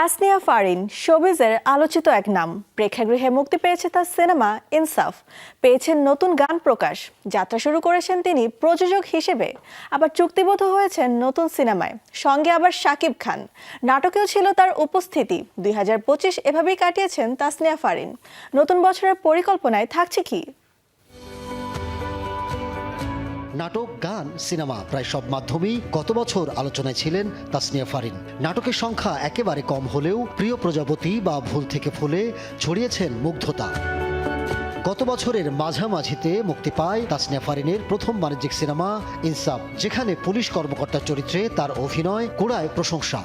তাসনিয়া ফারিন শোবিজের আলোচিত এক নাম। প্রেক্ষাগৃহে মুক্তি পেয়েছে তার সিনেমা ইনসাফ। পেয়েছেন নতুন গান প্রকাশ। যাত্রা শুরু করেছেন তিনি প্রযোজক হিসেবে। আবার চুক্তিবদ্ধ হয়েছেন নতুন সিনেমায়। সঙ্গে আবার শাকিব খান। নাটকেও ছিল তার উপস্থিতি। দুই হাজার পঁচিশ এভাবেই কাটিয়েছেন তাসনিয়া ফারিন। নতুন বছরের পরিকল্পনায় থাকছে কি? নাটক, গান, সিনেমা প্রায় সব মাধ্যমেই গত বছর আলোচনায় ছিলেন তাসনিয়া ফারিন। নাটকের সংখ্যা একেবারে কম হলেও প্রিয় প্রজাপতি বা ভুল থেকে ফুলে ছড়িয়েছেন মুগ্ধতা। গত বছরের মাঝামাঝিতে মুক্তি পায় তাসনিয়া ফারিনের প্রথম বাণিজ্যিক সিনেমা ইনসাফ, যেখানে পুলিশ কর্মকর্তার চরিত্রে তার অভিনয় কুড়ায় প্রশংসা।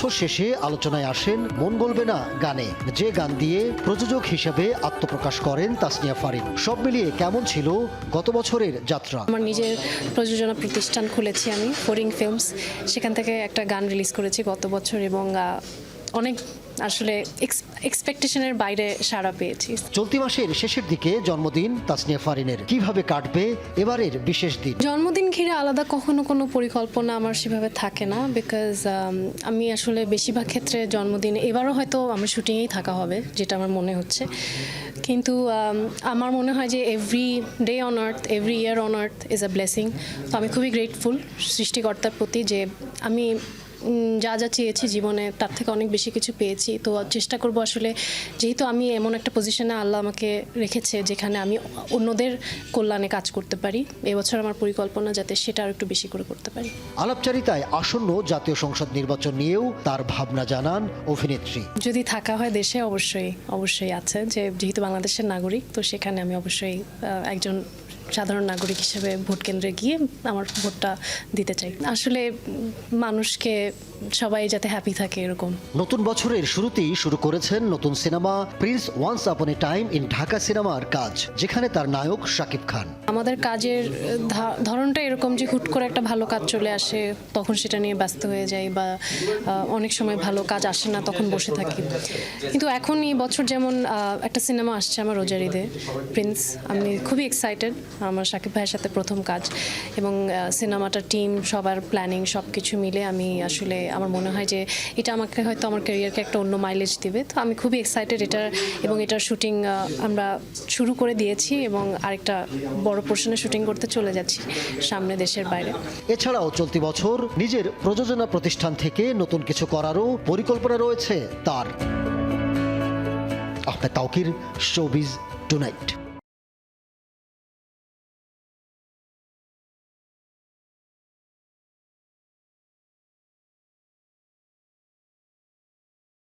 বছর শেষে আলোচনায় আসেন মন গলবে না গানে। যে গান দিয়ে প্রযোজক হিসেবে আত্মপ্রকাশ করেন তাসনিয়া ফারিন। সব মিলিয়ে কেমন ছিল গত বছরের যাত্রা? আমার নিজের প্রযোজনা প্রতিষ্ঠান খুলেছি আমি, ফোরিং ফিল্মস। সেখান থেকে একটা গান রিলিজ করেছি গত বছর এবং অনেক আসলে এক্সপেকটেশনের বাইরে সাড়া পেয়েছি। চলতি মাসের শেষের দিকে জন্মদিন তাসনিয়া ফারিনের। কীভাবে কাটবে এবারের বিশেষ দিন? জন্মদিন ঘিরে আলাদা কখনো কোনো পরিকল্পনা আমার সেভাবে থাকে না বিকজ আমি আসলে বেশিরভাগ ক্ষেত্রে জন্মদিন এবারও হয়তো আমার শুটিংয়েই থাকা হবে যেটা আমার মনে হচ্ছে। কিন্তু um, আমার মনে হয় যে every day on earth every year on earth is a blessing তো আমি খুবই গ্রেটফুল সৃষ্টিকর্তার প্রতি যে আমি যা যা চেয়েছি জীবনে তার থেকে অনেক বেশি কিছু পেয়েছি। তো চেষ্টা করব আসলে যেহেতু আমি এমন একটা পজিশনে আল্লাহ আমাকে রেখেছে যেখানে আমি অন্যদের কল্যাণে কাজ করতে পারি এবছর আমার পরিকল্পনা যাতে সেটা আর একটু বেশি করে করতে পারি। আলাপচারিতায় আসন্ন জাতীয় সংসদ নির্বাচন নিয়েও তার ভাবনা জানান অভিনেত্রী। যদি থাকা হয় দেশে অবশ্যই অবশ্যই আছে। যে যেহেতু বাংলাদেশের নাগরিক তো সেখানে আমি অবশ্যই একজন সাধারণ নাগরিক হিসেবে ভোট কেন্দ্রে গিয়ে আমার ভোটটা দিতে চাই। আসলে মানুষকে সবাই যাতে হ্যাপি থাকে এরকম। নতুন বছরের শুরুতেই শুরু করেছেন নতুন cinema Prince once upon A time in Dhaka সিনেমার কাজ যেখানে তার নায়ক শাকিব খান। আমাদের কাজের ধরনটা এরকম যে হুট করে একটা ভালো কাজ চলে আসে তখন সেটা নিয়ে ব্যস্ত হয়ে যাই বা অনেক সময় ভালো কাজ আসে না তখন বসে থাকি। কিন্তু এখন এই বছর যেমন একটা সিনেমা আসছে আমার রোজারিদে প্রিন্স। আমি খুবই এক্সাইটেড আমার সাকিব ভাইয়ের সাথে প্রথম কাজ এবং সিনেমাটা, টিম, সবার প্ল্যানিং সব কিছু মিলে আমি আসলে আমার মনে হয় যে এটা আমাকে হয়তো আমার ক্যারিয়ারকে একটা অন্য মাইলেজ দিবে। তো আমি খুবই এক্সাইটেড এটার এবং এটার শুটিং আমরা শুরু করে দিয়েছি এবং আরেকটা বড় পোর্শনে শুটিং করতে চলে যাচ্ছি সামনে দেশের বাইরে। এছাড়াও চলতি বছর নিজের প্রযোজনা প্রতিষ্ঠান থেকে নতুন কিছু করারও পরিকল্পনা রয়েছে তার। Ahmed Tauquir showbiz tonight